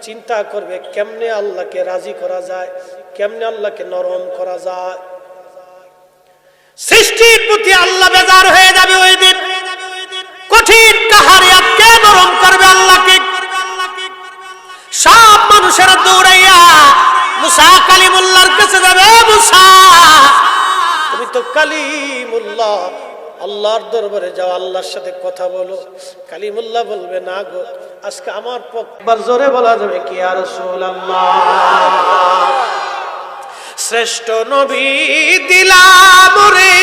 চিন্তা করবে, কেমনে আল্লাহকে রাজি করা যায়, কেমনে আল্লাহকে নরম করা যায়। সৃষ্টির প্রতি আল্লাহ বেজার হয়ে যাবে ওই দিন। কঠিন কাহারে কে নরম করবে আল্লাহকে? সব মানুষেরা দৌড়াইয়া মুসা কালিমুল্লাহর কাছে যাবে মুসা! আল্লাহর দরবারে যাও, আল্লাহর সাথে কথা বলো। কালিমুল্লাহ বলবে, না গো, আজকে আমার পক্ষবার জোরে বলা যাবে কি আর শ্রেষ্ঠ নবী দিলাম রে,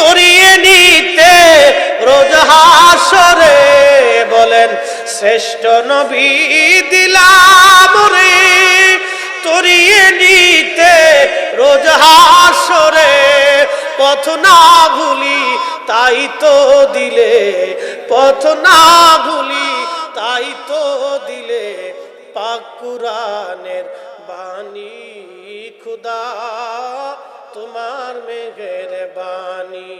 তরিয়ে নিতে রোজ হাসরে বলেন, শ্রেষ্ঠ নবী দিলাম রে, তরিয়ে নিতে রোজ হাসরে পথ না ভুলি, তাই তো দিলে। পথ না ভুলি, তাই তো দিলে। পাক কুরানের বাণী, খুদা, তোমার মেঘের বাণী।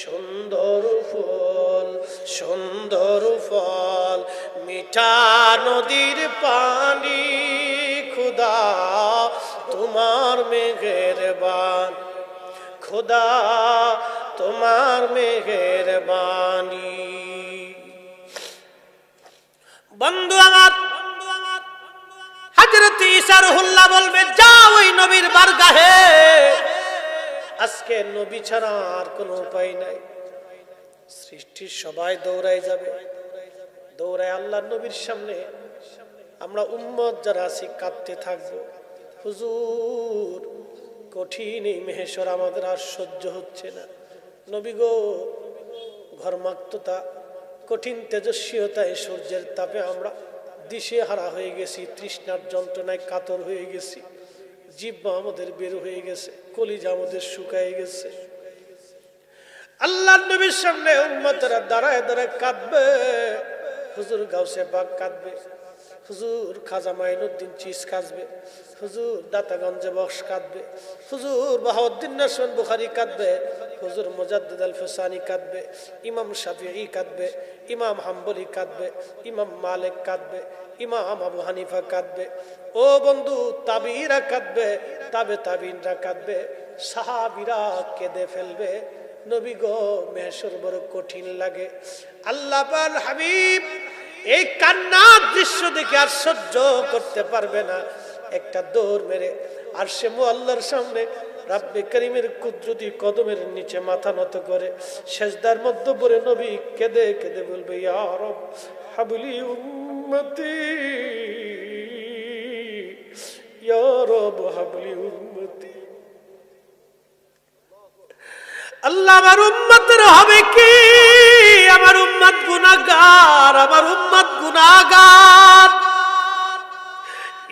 সুন্দর ফুল, সুন্দর ফল, মিঠা নদীর পানি, খুদা, তোমার মেঘের বান খুদা, তোমার মেঘের বাণী বন্ধু আমার হজরত ঈসার হুল্লা বলবে যা ওই নবীর বারগাহে। আজকে নবী ছাড়া আর কোনো উপায় নাই। সৃষ্টির সবাই দৌড়াই যাবে। দৌড়ায় আল্লাহ নবীর সামনে আমরা উম্মত যারা আছি, কাঁদতে থাকব। হুজুর কঠিন এই মেহেশ্বর, আমাদের আর সহ্য হচ্ছে না। নবী গো, ঘরমাক্ততা, কঠিন তেজস্বীয়তায় সূর্যের তাপে আমরা দিশে হারা হয়ে গেছি, তৃষ্ণার যন্ত্রণায় কাতর হয়ে গেছি জিব্বা আমাদের বের হয়ে গেছে, কলিজা আমাদের শুকায় গেছে। আল্লাহ নবীর সামনে উম্মতেরা দাঁড়ায় দাঁড়ায় কাঁদবে, হুজুর গাউসে বাঘ কাঁদবে। হুজুর খাজা মাইনুদ্দিন চিস কাঁদবে, হুজুর দাতাগঞ্জে বক্স কাঁদবে, হুজুর বাহাউদ্দিন নাসমান বুখারি কাঁদবে, হুজুর মুজাদ্দিদ আল ফসানি কাঁদবে, ইমাম শাফিঈ কাঁদবে, ইমাম হাম্বলি কাঁদবে, ইমাম মালিক কাঁদবে, ইমাম আবু হানিফা কাঁদবে, ও বন্ধু তাবিরা কাঁদবে, তাবে তাবিনরা কাঁদবে, সাহাবিরা কেঁদে ফেলবে, নবী গো মেহসর বড় কঠিন লাগে, আল্লাহ হাবিব এই কান্নার দৃশ্য দেখে আর সহ্য করতে পারবে না। একটা দৌড় মেরে আর সে আল্লাহর সামনে রাব্বে করিমের কুদরতি কদমের নিচে মাথা নত করে শেষদার মধ্যে পরে নবী কেঁদে কেঁদে বলবে, ইয়া রব, হাবলি উম্মতি, ইয়া রব, হাবলি উম্মতি। আল্লাহ আমার উম্মতের হবে কি? আমার উম্মত গুনাহগার, আমার উম্মত গুনাহগার।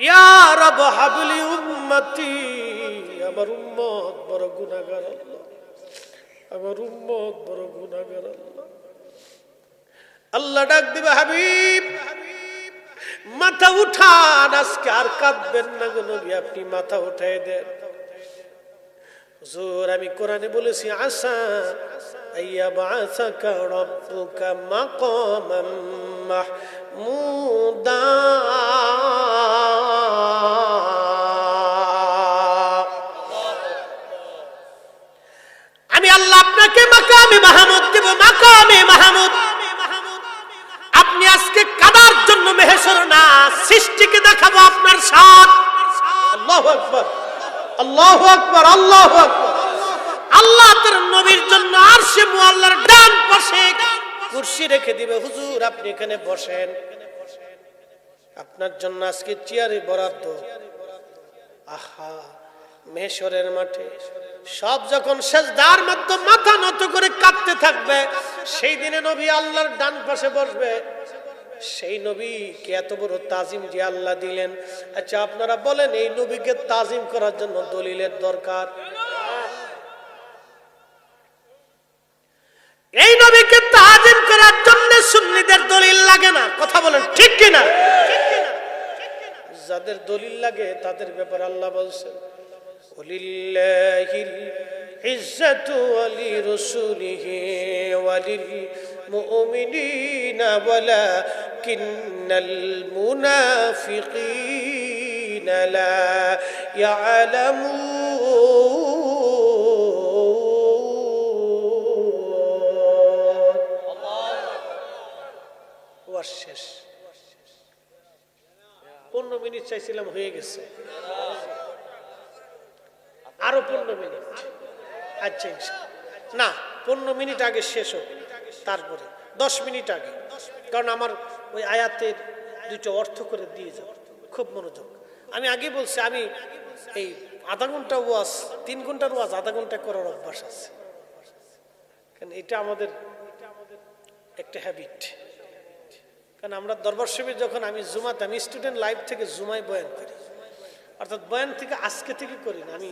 ইয়া রব হাবলি উম্মতি, আমার উম্মত বড় গুনাহগার আল্লাহ। আমার উম্মত বড় গুনাহগার আল্লাহ। আল্লাহ ডাক দিবে, হাবিব, মাথা উঠান, আজকে আর কাঁদবেন না গো নবী, আপনি মাথা উঠাই দেন। হুজুর, আমি কোরআনে বলেছি আসা আইয়া বাসাকা রব্বুকা মাকামাম মাহমুদা। আমি আল্লাহ আপনাকে মাকামে মাহমুদ দেব, মাকামে মাহমুদ। আপনি আজকে কাদার জন্য মেহেশ্বর না, সৃষ্টিকে দেখাবো আপনার সাথ আল্লাহু আকবার। আল্লাহু আল্লাহু আল্লাহ তার নবীর জন্য মুআল্লার ডান পাশে কুরসি রেখে দিবে, হুজুর আপনি এখানে বসেন। আপনার জন্য আজকে চেয়ারে বরাদ্দ। আহা, মেশরের মাঠে। সব যখন সেজদার মধ্যে মাথা নত করে কাঁদতে থাকবে, সেই দিনে নবী আল্লাহর ডান পাশে বসবে। সেই নবীকে এত বড় তাজিম যে আল্লাহ দিলেন। আচ্ছা আপনারা বলেন, এই নবীকে তাজিম করার জন্য দলিলের দরকার? এই নবীকে তাজিম করার জন্য সুন্নিদের দলিল লাগে না। কথা বলেন, ঠিক কিনা? যাদের দলিল লাগে, তাদের ব্যাপারে আল্লাহ বলছেন। ওলিল্লাহিল ইজ্জাতু ওয়ালি রাসূলিহি ওয়ালিল মুমিনিনা ওয়ালা ولكن المنافقين لا يعلمون ওয়াজ শেষ পনেরো মিনিট চাইছিলাম হয়ে গেছে আরও পনেরো মিনিট। আচ্ছা না, পনেরো মিনিট আগে শেষ হোক, তারপরে। দশ মিনিট আগে। কারণ আমার ওই আয়াতের দুটো অর্থ করে দিয়ে যাব খুব মনোযোগ। আমি আগে বলছি, আমি এই আধা ঘণ্টা ওয়াজ, তিন ঘণ্টার ওয়াজ, আধা ঘণ্টা করার অভ্যাস আছে। কারণ এটা আমাদের একটা হ্যাবিট কারণ আমরা দরবার শরীফে যখন আমি জুমাতে, আমি স্টুডেন্ট লাইফ থেকে জুমায় বয়ান করি। অর্থাৎ বয়ান থেকে আজকে থেকে করি না, আমি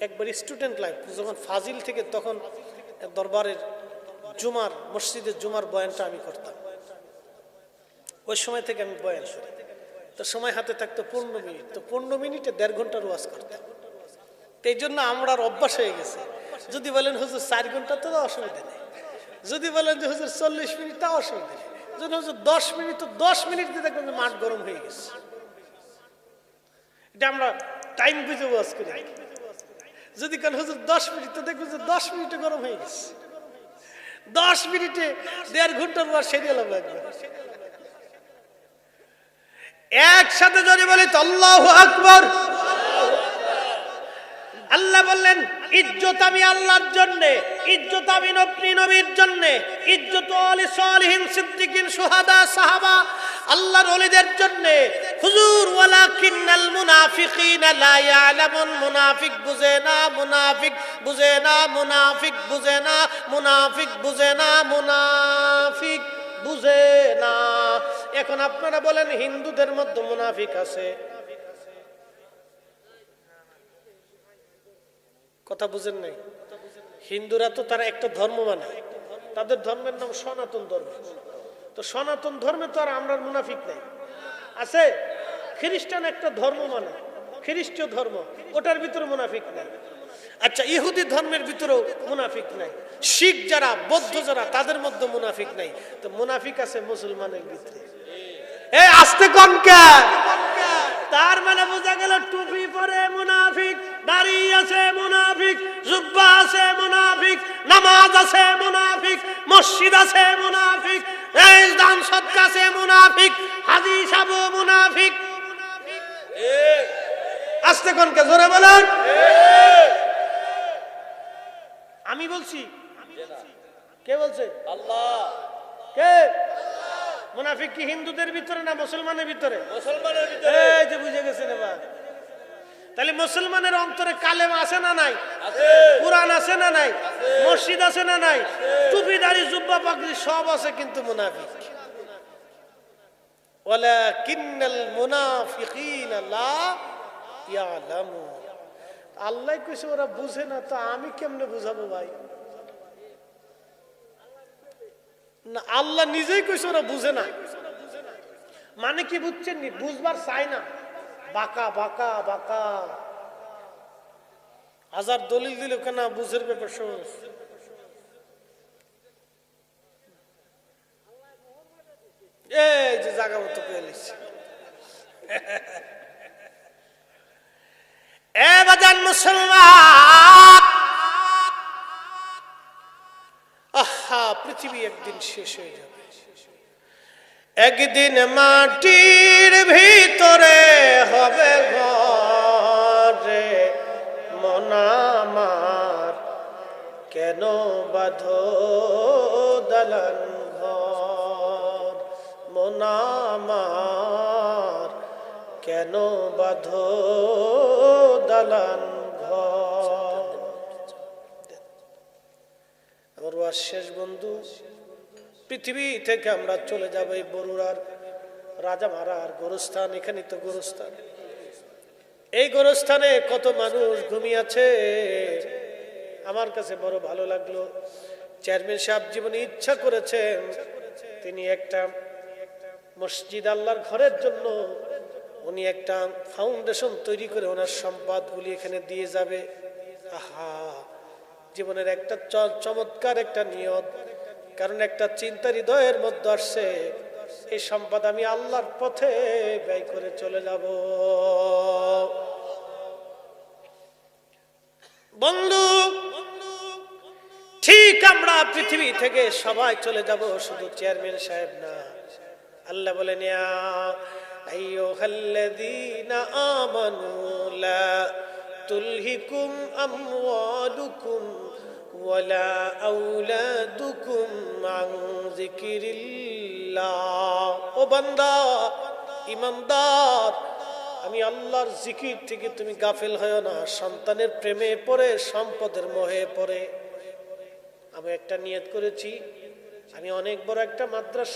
একবার স্টুডেন্ট লাইফ যখন ফাজিল থেকে তখন দরবারের জুমার, মসজিদের জুমার বয়ানটা আমি করতাম। ওই সময় থেকে আমি বয়ান করি। তো সময় হাতে থাকতো পনেরো মিনিট। তো পনেরো মিনিটে দেড় ঘণ্টার ওয়াজ করতাম। তো এই জন্য আমরা অভ্যাস হয়ে গেছে। যদি বলেন, হুজুর, চার ঘণ্টা তো অসুবিধা নেই। যদি বলেন যে, হুজুর, চল্লিশ মিনিট তাও অসুবিধা নেই। যদি হুজুর, দশ মিনিট তো দশ মিনিট দিয়ে দেখবেন মাঠ গরম হয়ে গেছে। এটা আমরা টাইম বুঝে ওয়াজ করি। যদি কেন হুজুর দশ মিনিট, তো দেখবেন যে দশ মিনিটে গরম হয়ে গেছে। দশ মিনিটে দেড় ঘণ্টার পর সেরে এলাম একবার। একসাথে যদি বলি তো আল্লাহ আকবর। আল্লাহ বললেন, ইজ্জত আমি আল্লাহর জন্য, ইজ্জত আমি নবী নবীর জন্য, ইজ্জত আলী সালিহিন সিদ্দিকিন, সুহাদা, সাহাবা, আল্লাহর ওলিদের জন্য হুজুর, ওয়ালাকিন্নাল মুনাফিকিন লা ইয়ালামুন, মুনাফিক বুঝে না, মুনাফিক বুঝে না, মুনাফিক বুঝে না, মুনাফিক বুঝে না, মুনাফিক বুঝে না। এখন আপনারা বলেন, হিন্দুদের মধ্যে মুনাফিক আছে? কথা বুঝেন নাই? হিন্দুরা তো তারা একটা ধর্ম মানে। তাদের ধর্মের নাম সনাতন ধর্ম। তো সনাতন ধর্মে তো আর আমরা মুনাফিক নাই। আছে? খ্রিস্টান একটা ধর্ম মানে। খ্রিস্টীয় ধর্ম। ওটার ভিতরে মুনাফিক নাই। আচ্ছা ইহুদি ধর্মের ভিতরেও মুনাফিক নাই। শিখ যারা, বৌদ্ধ যারা, তাদের মধ্যে মুনাফিক নাই। তো মুনাফিক আছে মুসলমানের ভিতরে। এ, আসতে কম কে? তার মানে বোঝা গেল টুপি পরে মুনাফিক, দাড়ি আছে মুনাফিক, জুব্বা আছে মুনাফিক, নামাজ আছে মুনাফিক, মসজিদ আছে মুনাফিক এই দান সৎকা আছে মুনাফিক হাজি সাবু মুনাফিক। আসতে কোনকে জোরে বলেন? আমি বলছি কে বলছে? আল্লাহ কে? মুনাফিক কি হিন্দুদের ভিতরে না মুসলমানের ভিতরে? মুসলমানের ভিতরে। এই যে বুঝে গেছেন এবার। তাহলে মুসলমানের অন্তরে কালেম আছে না নাই? কোরআন আছে না নাই? মসজিদ আছে না নাই? টুপি দাড়ি জুব্বা পাগড়ি সব আছে কিন্তু মুনাফিক ওয়ালাকিন্নাল মুনাফিকিনা লা ইয়ালামুন আল্লাহ কইছে, ওরা বুঝে না, তো আমি কেমনে বুঝাবো ভাই? না, আল্লাহ নিজেই কইছে, ওরা বুঝে না। মানে কি বুঝছেন বুঝবার চাই না। বাকা, বাঁকা বাঁকা। হাজার দলিল দিল কেন বুঝের ব্যাপার সহজ এই যে জায়গা মতো বাজান মুসলমান! আহা, পৃথিবী একদিন শেষ হয়ে যাবে। একদিন মাটির ভিতরে হবে ঘরে মনামার কেন বাধ দালান? মনামার কেন বাধ দালান ঘর? শেষ, বন্ধু। পৃথিবী থেকে আমরা চলে যাব এই বরুড়ার রাজা মারার গোরস্থান। এখানে তো গোরস্থান। এই গোরস্থানে কত মানুষ ঘুমিয়েছে আমার কাছে বড় ভালো লাগল। চেয়ারম্যান সাহেব জীবনে ইচ্ছা করেছেন, তিনি একটা মসজিদ আল্লাহর ঘরের জন্য উনি একটা ফাউন্ডেশন তৈরি করে ওনার সম্পদগুলি এখানে দিয়ে যাবে। আহা! জীবনের একটা চমৎকার একটা নিয়ত। কারণ একটা চিন্তা হৃদয়ের মধ্যে আসছে, এই সম্পদ আমি আল্লাহর পথে ব্যয় করে চলে যাব। বন্ধু, ঠিক আমরা পৃথিবী থেকে সবাই চলে যাব, শুধু চেয়ারম্যান সাহেব না। আল্লাহ বলেন তুলহিকুম আমওয়ালুকুম ওয়ালা আওলাদুকুম আন যিকিরিল্লাহ। ও বান্দা, ইমানদার, আমি আল্লাহর জিকির থেকে তুমি গাফিল হয় না, সন্তানের প্রেমে পড়ে, সম্পদের মোহে পড়ে। আমি একটা নিয়ত করেছি, আমি অনেক বড় একটা মাদ্রাসা